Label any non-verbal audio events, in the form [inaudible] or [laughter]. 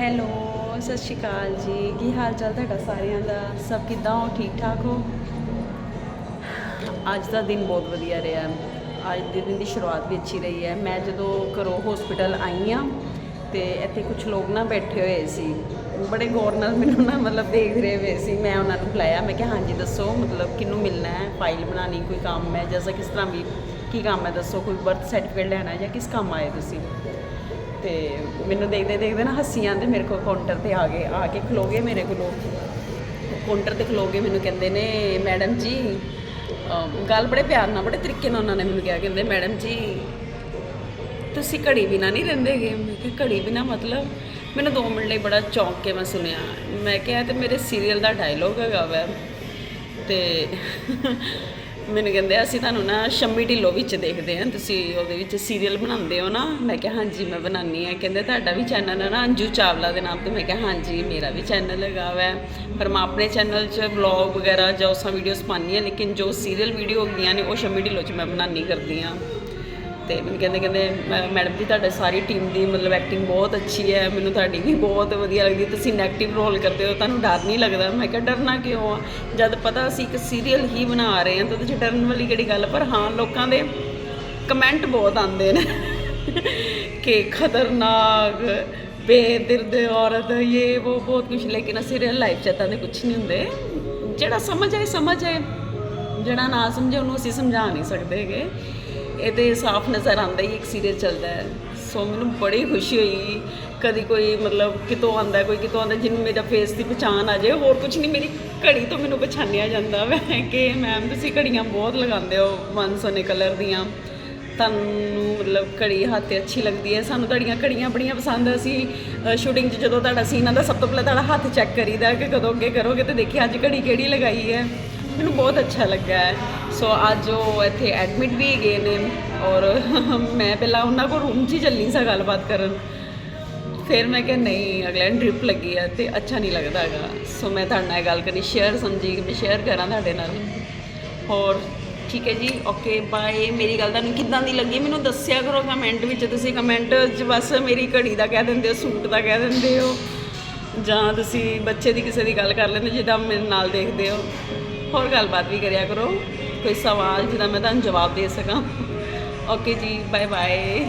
Hello, ਸਤਿ ਸ਼੍ਰੀ ਅਕਾਲ ਜੀ। ਕੀ ਹਾਲ ਚਾਲ ਤੁਹਾਡਾ ਸਾਰਿਆਂ ਦਾ? ਸਭ ਕਿੱਦਾਂ ਹੋ? ਠੀਕ ਠਾਕ ਹੋ? ਅੱਜ ਦਾ ਦਿਨ ਬਹੁਤ ਵਧੀਆ ਰਿਹਾ। ਅੱਜ ਦੇ ਦਿਨ ਦੀ ਸ਼ੁਰੂਆਤ ਵੀ ਅੱਛੀ ਰਹੀ ਹੈ। ਮੈਂ ਜਦੋਂ ਘਰੋਂ ਹਸਪੀਟਲ ਆਈ ਆ ਤੇ ਇੱਥੇ ਕੁਝ ਲੋਕ ਨਾ ਬੈਠੇ ਹੋਏ ਸੀ। ਬੜੇ ਗੌਰ ਨਾਲ ਮੈਨੂੰ ਨਾ ਮਤਲਬ ਦੇਖ ਰਹੇ ਹੋਏ ਸੀ। ਮੈਂ ਉਹਨਾਂ ਨੂੰ ਬੁਲਾਇਆ। ਮੈਂ ਕਿਹਾ, ਹਾਂਜੀ, ਦੱਸੋ, ਮਤਲਬ ਕਿਹਨੂੰ ਮਿਲਣਾ ਹੈ? ਫਾਈਲ ਬਣਾਉਣੀ, ਕੋਈ ਕੰਮ ਹੈ ਜੈਸਾ ਕਿਸ ਤਰ੍ਹਾਂ ਵੀ? ਕੀ ਕੰਮ ਹੈ, ਦੱਸੋ, ਕੋਈ ਬਰਥ ਸਰਟੀਫਿਕੇਟ ਲੈਣਾ ਹੈ ਜਾਂ ਕਿਸ ਕੰਮ ਆਏ ਤੁਸੀਂ? ਤੇ ਮੈਨੂੰ ਦੇਖਦੇ ਦੇਖਦੇ ਨਾ ਹੱਸੀ ਆਂਦੇ ਮੇਰੇ ਕੋਲ ਕਾਊਂਟਰ ਤੇ ਆ ਗਏ, ਆ ਕੇ ਖਲੋਗੇ ਮੇਰੇ ਕੋਲੋਂ? ਕਾਊਂਟਰ ਤੇ ਖਲੋਗੇ, ਮੈਨੂੰ ਕਹਿੰਦੇ ਨੇ, ਮੈਡਮ ਜੀ ਗੱਲ ਬੜੇ ਪਿਆਰ ਨਾਲ, ਬੜੇ ਤਰੀਕੇ ਨਾਲ ਉਹਨਾਂ ਨੇ ਮੈਨੂੰ ਕਿਹਾ, ਕਹਿੰਦੇ, ਮੈਡਮ ਜੀ, ਤੁਸੀਂ ਘੜੀ ਬਿਨਾ ਨਹੀਂ ਰਹਿੰਦੇਗੇ ਮੈਂ ਕਿਹਾ, ਘੜੀ ਬਿਨਾ ਮਤਲਬ? ਮੈਨੂੰ 2 ਮਿੰਟ ਲਈ ਬੜਾ ਚੌਂਕ ਕੇ ਮੈਂ ਸੁਣਿਆ। ਮੈਂ ਕਿਹਾ, ਇਹ ਤੇ ਮੇਰੇ ਸੀਰੀਅਲ ਦਾ ਡਾਇਲੋਗ ਹੈਗਾ ਵੈ। ਤੇ ਮੈਨੂੰ ਕਹਿੰਦੇ ਅਸੀਂ ਤੁਹਾਨੂੰ ਨਾ ਸ਼ੰਮੀ ਢਿੱਲੋਂ ਵਿੱਚ ਦੇਖਦੇ ਹਾਂ, ਤੁਸੀਂ ਉਹਦੇ ਵਿੱਚ ਸੀਰੀਅਲ ਬਣਾਉਂਦੇ ਹੋ ਨਾ। ਮੈਂ ਕਿਹਾ, ਹਾਂਜੀ, ਮੈਂ ਬਣਾਉਂਦੀ ਹਾਂ। ਕਹਿੰਦੇ, ਤੁਹਾਡਾ ਵੀ ਚੈਨਲ ਹੈ ਨਾ, ਅੰਜੂ ਚਾਵਲਾ ਦੇ ਨਾਮ ਤੇ। ਮੈਂ ਕਿਹਾ, ਹਾਂਜੀ, ਮੇਰਾ ਵੀ ਚੈਨਲ ਹੈਗਾ ਵੈ। ਪਰ ਮੈਂ ਆਪਣੇ ਚੈਨਲ 'ਚ ਵਲੌਗ ਵਗੈਰਾ ਜਾਂ ਉਸਾਂ ਵੀਡੀਓਜ਼ ਪਾਉਂਦੀ ਹਾਂ, ਲੇਕਿਨ ਜੋ ਸੀਰੀਅਲ ਵੀਡੀਓ ਹੁੰਦੀਆਂ ਨੇ, ਉਹ ਸ਼ੰਮੀ ਢਿੱਲੋਂ 'ਚ ਮੈਂ ਬਣਾਉਣੀ ਕਰਦੀ ਹਾਂ। ਤੇ ਮੈਨੂੰ ਕਹਿੰਦੇ ਕਹਿੰਦੇ, "ਮੈ- ਮੈਡਮ ਜੀ, ਤੁਹਾਡੇ ਸਾਰੀ ਟੀਮ ਦੀ ਮਤਲਬ ਐਕਟਿੰਗ ਬਹੁਤ ਅੱਛੀ ਹੈ, ਮੈਨੂੰ ਤੁਹਾਡੀ ਵੀ ਬਹੁਤ ਵਧੀਆ ਲੱਗਦੀ ਤੁਸੀਂ ਨੈਗੇਟਿਵ ਰੋਲ ਕਰਦੇ ਹੋ, ਤੁਹਾਨੂੰ ਡਰ ਨਹੀਂ ਲੱਗਦਾ? ਮੈਂ ਕਿਹਾ, ਡਰਨਾ ਕਿਉਂ ਆ? ਜਦ ਪਤਾ ਅਸੀਂ ਇੱਕ ਸੀਰੀਅਲ ਹੀ ਬਣਾ ਰਹੇ ਹਾਂ, ਤਾਂ ਉਹਦੇ 'ਚ ਡਰਨ ਵਾਲੀ ਕਿਹੜੀ ਗੱਲ ਪਰ ਹਾਂ, ਲੋਕਾਂ ਦੇ ਕਮੈਂਟ ਬਹੁਤ ਆਉਂਦੇ ਨੇ। [laughs] ਕਿ ਖਤਰਨਾਕ, ਬੇਦਰਦ ਔਰਤ ਇਹ ਉਹ ਬਹੁਤ ਕੁਝ ਲੇਕਿਨ ਅਸੀਂ ਰੀਅਲ ਲਾਈਫ 'ਚ ਤਾਂ ਦੇ ਕੁਝ ਨਹੀਂ ਹੁੰਦੇ। ਜਿਹੜਾ ਸਮਝ ਆਏ ਸਮਝ ਆਏ। ਜਿਹੜਾ ਨਾ ਸਮਝੇ, ਉਹਨੂੰ ਅਸੀਂ ਸਮਝਾ ਨਹੀਂ ਸਕਦੇ ਹੈਗੇ। ਇਹ ਤੇ ਸਾਫ਼ ਨਜ਼ਰ ਆਉਂਦਾ ਹੀ ਇੱਕ ਸੀਰੀਅਲ ਚੱਲਦਾ ਹੈ। ਸੋ ਮੈਨੂੰ ਬੜੀ ਖੁਸ਼ੀ ਹੋਈ। ਕਦੀ ਕੋਈ ਮਤਲਬ ਕਿਤੋਂ ਆਂਦਾ ਕੋਈ ਕਿਤੋਂ ਆਂਦਾ ਜਿਹਨੂੰ ਮੇਰਾ ਫੇਸ ਦੀ ਪਛਾਣ ਆ ਜਾਏ, ਹੋਰ ਕੁਝ ਨਹੀਂ, ਮੇਰੀ ਘੜੀ ਤੋਂ ਮੈਨੂੰ ਪਛਾਣਿਆ ਜਾਂਦਾ। ਵੈ ਕਿ ਮੈਮ ਤੁਸੀਂ ਘੜੀਆਂ ਬਹੁਤ ਲਗਾਉਂਦੇ ਹੋ ਮਨ ਸੋਨੇ ਕਲਰ ਦੀਆਂ। ਤੁਹਾਨੂੰ ਮਤਲਬ ਘੜੀ ਹੱਥ ਤੇ ਅੱਛੀ ਲੱਗਦੀ ਹੈ। ਸਾਨੂੰ ਤੁਹਾਡੀਆਂ ਘੜੀਆਂ ਬੜੀਆਂ ਪਸੰਦ ਅਸੀਂ ਸ਼ੂਟਿੰਗ 'ਚ ਜਦੋਂ ਤੁਹਾਡਾ ਸੀਨ ਆਉਂਦਾ, ਸਭ ਤੋਂ ਪਹਿਲਾਂ ਤੁਹਾਡਾ ਹੱਥ ਚੈੱਕ ਕਰੀਦਾ ਕਿ ਕਦੋਂ ਅੱਗੇ ਕਰੋਗੇ ਤੇ ਦੇਖਿਆ ਅੱਜ ਘੜੀ ਕਿਹੜੀ ਲਗਾਈ ਹੈ। ਮੈਨੂੰ ਬਹੁਤ ਅੱਛਾ ਲੱਗਾ ਹੈ। ਸੋ ਅੱਜ ਉਹ ਇੱਥੇ ਐਡਮਿਟ ਵੀ ਗਏ ਨੇ ਔਰ [laughs] ਮੈਂ ਪਹਿਲਾਂ ਉਹਨਾਂ ਕੋਲ ਰੂਮ 'ਚ ਹੀ ਚੱਲੀ ਸਾਂ ਗੱਲਬਾਤ ਕਰਨ। ਫਿਰ ਮੈਂ ਕਿਹਾ, ਨਹੀਂ, ਅਗਲੇ ਨੂੰ ਡ੍ਰਿਪ ਲੱਗੀ ਹੈ ਤੇ ਅੱਛਾ ਨਹੀਂ ਲੱਗਦਾ ਹੈਗਾ। ਸੋ ਮੈਂ ਤੁਹਾਡੇ ਨਾਲ ਇਹ ਗੱਲ ਕਰਨੀ ਸ਼ੇਅਰ ਸਮਝੀ ਕਿ ਮੈਂ ਸ਼ੇਅਰ ਕਰਾਂ ਤੁਹਾਡੇ ਨਾਲ। ਹੋਰ, ਠੀਕ ਹੈ ਜੀ ਓਕੇ ਬਾਏ ਮੇਰੀ ਗੱਲ ਤੁਹਾਨੂੰ ਕਿੱਦਾਂ ਦੀ ਲੱਗੀ? ਮੈਨੂੰ ਦੱਸਿਆ ਕਰੋ ਕਮੈਂਟ ਵਿੱਚ। ਤੁਸੀਂ ਕਮੈਂਟ 'ਚ ਬਸ ਮੇਰੀ ਘੜੀ ਦਾ ਕਹਿ ਦਿੰਦੇ ਹੋ, ਸੂਟ ਦਾ ਕਹਿ ਦਿੰਦੇ ਹੋ। ਜਾਂ ਤੁਸੀਂ ਬੱਚੇ ਦੀ ਕਿਸੇ ਦੀ ਗੱਲ ਕਰ ਲੈਂਦੇ ਹੋ, ਜਿੱਦਾਂ ਮੇਰੇ ਨਾਲ ਦੇਖਦੇ ਹੋ। ਹੋਰ ਗੱਲਬਾਤ ਵੀ ਕਰਿਆ ਕਰੋ। ਕੋਈ ਸਵਾਲ ਜਿਹਦਾ ਮੈਂ ਤੁਹਾਨੂੰ ਜਵਾਬ ਦੇ ਸਕਾਂ। ਓਕੇ ਜੀ ਬਾਏ ਬਾਏ